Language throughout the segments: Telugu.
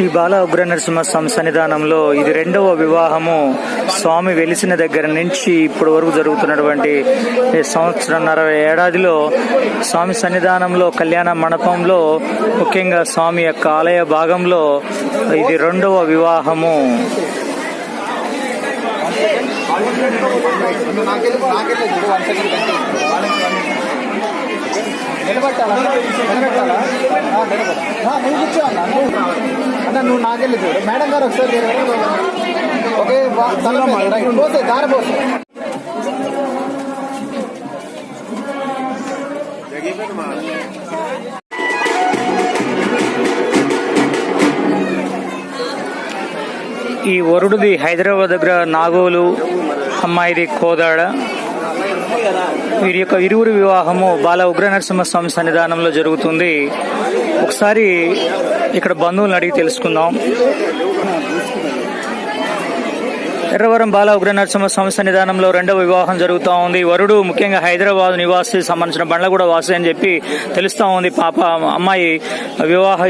శ్రీ బాల ఉగ్ర స్వామి సన్నిధానంలో ఇది రెండవ వివాహము. స్వామి వెలిసిన దగ్గర నుంచి ఇప్పటి వరకు జరుగుతున్నటువంటి సంవత్సరంన్నర ఏడాదిలో స్వామి సన్నిధానంలో కళ్యాణ మండపంలో ముఖ్యంగా స్వామి యొక్క ఆలయ భాగంలో ఇది రెండవ వివాహము. నిలబట్టాలా? నిలబెట్టాలా? నువ్వు కూర్చో అన్న నువ్వు అన్న నువ్వు నాకెళ్ళి చూడు. మేడం గారు ఒకసారి ఓకే. పోతే దారి పోతే ఈ వరుడిది హైదరాబాద్ దగ్గర నాగోలు అమ్మాయిది కోదాడ. వీరి యొక్క ఇరువురు వివాహము బాల ఉగ్రనరసింహస్వామి సన్నిధానంలో జరుగుతుంది. ఒకసారి ఇక్కడ బంధువులను అడిగి తెలుసుకుందాం. ఎర్రవరం బాల ఉగ్రనరసింహస్వామి సన్నిధానంలో రెండవ వివాహం జరుగుతూ ఉంది. వరుడు ముఖ్యంగా హైదరాబాద్ నివాసి సంబంధించిన బండ్లగూడ వాసి అని చెప్పి తెలుస్తూ ఉంది. పాప అమ్మాయి వివాహ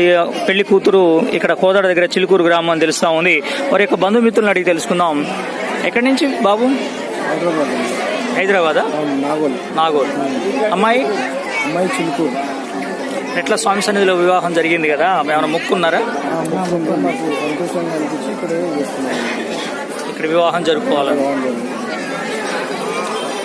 పెళ్ళి కూతురు ఇక్కడ కోదాడ దగ్గర చిలుకూరు గ్రామం అని తెలుస్తూ ఉంది. వారి యొక్క బంధుమిత్రులను అడిగి తెలుసుకుందాం. ఎక్కడి నుంచి బాబు? హైదరాబాద్ హైదరాబాదా? నాగోల్. నాగోల్. అమ్మాయి? అమ్మాయి చిలుకూరు ఎట్లా స్వామి సన్నిధిలో వివాహం జరిగింది కదా? ఏమైనా మొక్కున్నారా? ఇక్కడే వివాహం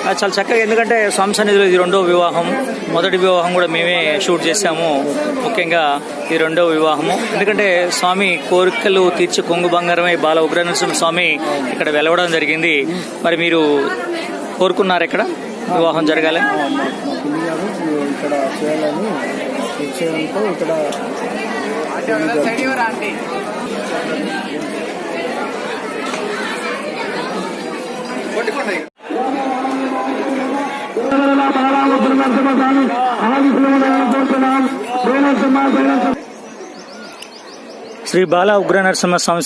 అది చాలా చక్కగా ఎందుకంటే స్వామి సన్నిధిలో ఇది రెండో వివాహం మొదటి వివాహం కూడా మేమే షూట్ చేశాము. ముఖ్యంగా ఈ రెండో వివాహము. ఎందుకంటే స్వామి కోరికలు తీర్చి కొంగు బంగారమై బాల ఉగ్రనరసింహ స్వామి ఇక్కడ వెలవడం జరిగింది. మరి మీరు కోరుకున్నారు ఇక్కడ? వివాహం జరగాలి. ఇక్కడ చేయాలని నిశ్చయంతో ఇక్కడ శ్రీ బాల ఉగ్ర నరసింహ స్వామి